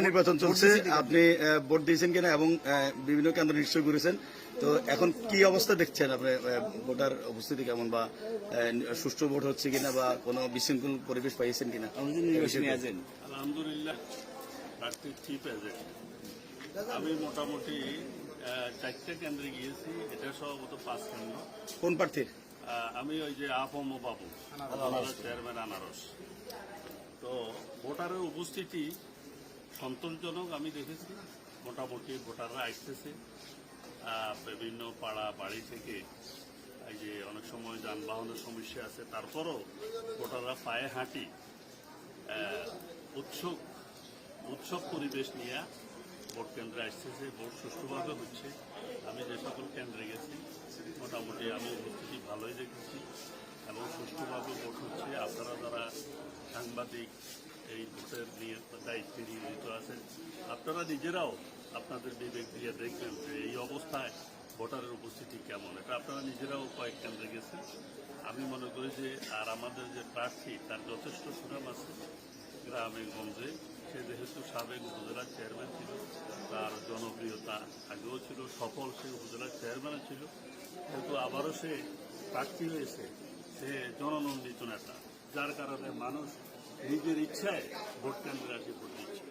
নির্বাচন চলছে। আপনি ভোট দিয়েছেন কিনা এবং বিভিন্ন কেন্দ্র নিশ্চয় ঘুরেছেন। তো এখন কি অবস্থা দেখছেন আপনি? ভোটার উপস্থিতি কেমন বা সুষ্ঠু ভোট হচ্ছে কিনা বা কোনো বিশৃঙ্খল পরিবেশ পাইছেন কিনা? আলহামদুলিল্লাহ প্রার্থী ঠিক আছে আমি মোটামুটি আহ, চারটে কেন্দ্রে গিয়েছি এটা সম্ভবত পাঁচ কেন্দ্র। কোন প্রার্থীর? আহ, আমি ওই যে আপম বাবু চেয়ারম্যান আনারস। তো ভোটারের উপস্থিতি সন্তোষজনক আমি দেখেছি। মোটামুটি ভোটাররা আসতেছে। বিভিন্ন পাড়া, বাড়ি থেকে এই যে অনেক সময় যানবাহনের সমস্যা আছে, তারপরও ভোটাররা পায়ে হাঁটি। উৎসুক উৎসব পরিবেশ নিয়ে ভোট কেন্দ্রে আসতেছে, ভোট সুষ্ঠুভাবে হচ্ছে। আমি যে সকল কেন্দ্রে গেছি, মোটামুটি আমি উপস্থিতি ভালোই দেখেছি এবং সুষ্ঠুভাবে ভোট হচ্ছে। আপনারা যারা সাংবাদিক দায়িত্বে নিয়োজিত আছেন। আপনারা নিজেরাও আপনাদের বিবেক দিয়ে দেখবেন যে এই অবস্থায় ভোটারের উপস্থিতি কেমন। এটা আপনারা নিজেরাও কয়েক কেন্দ্রে গেছেন। আমি মনে করি যে আর আমাদের যে প্রার্থী, তার যথেষ্ট সুনাম আছে গ্রামে গঞ্জে। সে যেহেতু সাবেক উপজেলার চেয়ারম্যান ছিল, তার জনপ্রিয়তা আগেও ছিল, সফল সে উপজেলার চেয়ারম্যানও ছিল। কিন্তু আবারও সে প্রার্থী হয়েছে, সে জননন্দিত নেতা। যার কারণে মানুষ নিজের ইচ্ছায় ভোট কেন্দ্রে আসে ভোট দিচ্ছে।